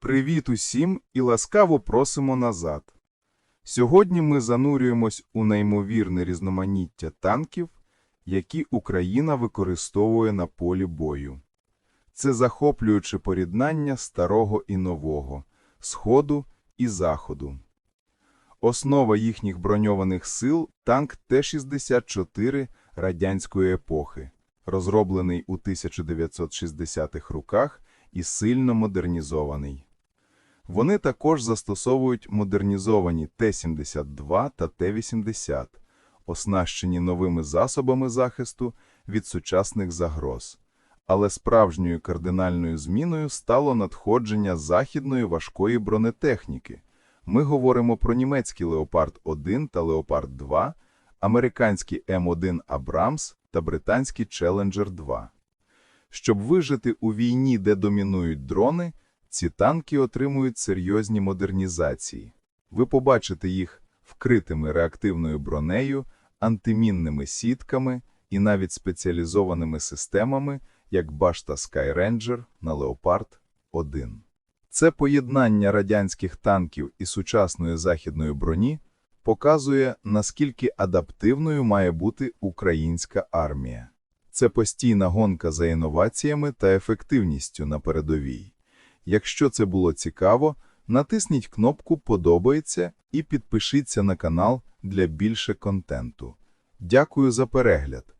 Привіт усім і ласкаво просимо назад. Сьогодні ми занурюємось у неймовірне різноманіття танків, які Україна використовує на полі бою. Це захоплююче поріднання старого і нового, сходу і заходу. Основа їхніх броньованих сил – танк Т-64 радянської епохи, розроблений у 1960-х роках і сильно модернізований. Вони також застосовують модернізовані Т-72 та Т-80, оснащені новими засобами захисту від сучасних загроз. Але справжньою кардинальною зміною стало надходження західної важкої бронетехніки. Ми говоримо про німецький Леопард-1 та Леопард-2, американський М1 Абрамс та британський Челенджер-2. Щоб вижити у війні, де домінують дрони, ці танки отримують серйозні модернізації. Ви побачите їх вкритими реактивною бронею, антимінними сітками і навіть спеціалізованими системами, як башта Skyranger на Leopard-1. Це поєднання радянських танків і сучасної західної броні показує, наскільки адаптивною має бути українська армія. Це постійна гонка за інноваціями та ефективністю на передовій. Якщо це було цікаво, натисніть кнопку «Подобається» і підпишіться на канал для більше контенту. Дякую за перегляд!